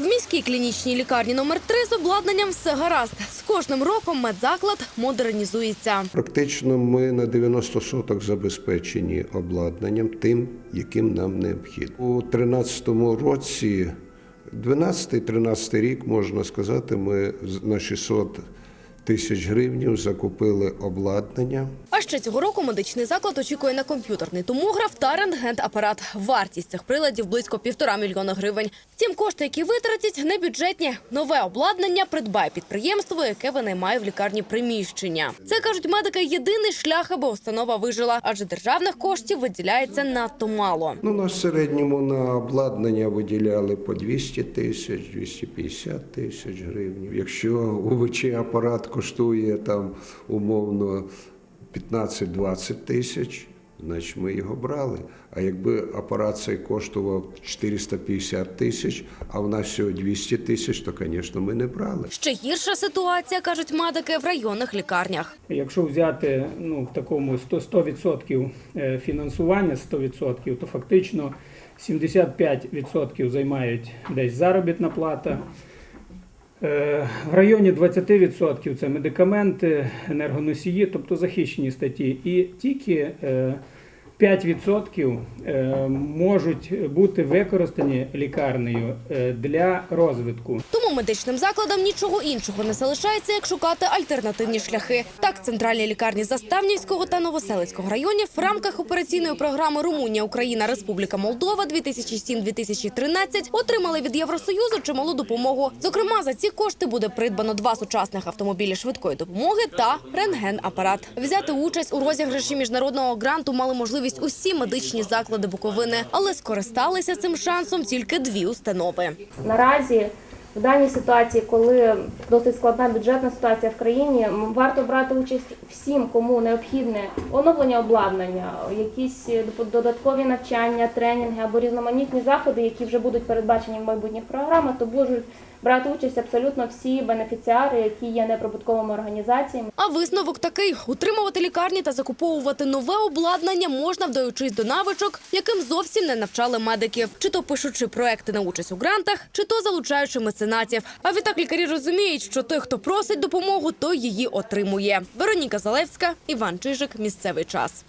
В міській клінічній лікарні номер 3 з обладнанням все гаразд. З кожним роком медзаклад модернізується. Практично ми на 90 соток забезпечені обладнанням тим, яким нам необхідно. У 2013 році, 12-13 рік, можна сказати, ми на 600 тисяч гривень закупили обладнання. А ще цього року медичний заклад очікує на комп'ютерний томограф та рентген-апарат. Вартість цих приладів близько півтора мільйона гривень. Втім, кошти, які витратять, не бюджетні. Нове обладнання придбає підприємство, яке винаймає в лікарні приміщення. Це кажуть медики. Єдиний шлях, аби установа вижила, адже державних коштів виділяється надто мало. Ну, на середньому на обладнання виділяли по 200 тисяч, 250 тисяч гривень. Якщо УВЧ апарат коштує там умовно 15-20 тисяч, значить ми його брали. А якби апарат цей коштував 450 тисяч, а в нас всього 200 тисяч, то, звісно, ми не брали. Ще гірша ситуація, кажуть медики, в районних лікарнях. Якщо взяти ну, в такому 100%, 100% е, фінансування 100%, то фактично 75% займають десь заробітна плата. Е, В районі 20% це медикаменти, енергоносії, тобто захищені статті. І тільки е, 5% е, можуть бути використані лікарнею е, для розвитку. Медичним закладам нічого іншого не залишається, як шукати альтернативні шляхи. Так, центральні лікарні Заставнівського та Новоселицького районів в рамках операційної програми Румунія, Україна, Республіка Молдова 2007-2013 отримали від Євросоюзу чималу допомогу. Зокрема, за ці кошти буде придбано два сучасних автомобілі швидкої допомоги та рентген-апарат. Взяти участь у розіграші міжнародного гранту мали можливість усі медичні заклади Буковини, але скористалися цим шансом тільки дві установи. Наразі в даній ситуації, коли досить складна бюджетна ситуація в країні, варто брати участь всім, кому необхідне оновлення обладнання, якісь доп- додаткові навчання, тренінги або різноманітні заходи, які вже будуть передбачені в майбутніх програмах, то можуть брати участь абсолютно всі бенефіціари, які є неприбутковими організаціями. А висновок такий: утримувати лікарні та закуповувати нове обладнання можна, вдаючись до навичок, яким зовсім не навчали медиків, чи то пишучи проекти на участь у грантах, чи то залучаючи меценатів. А відтак лікарі розуміють, що той, хто просить допомогу, той її отримує. Вероніка Залевська, Іван Чижик. Місцевий час.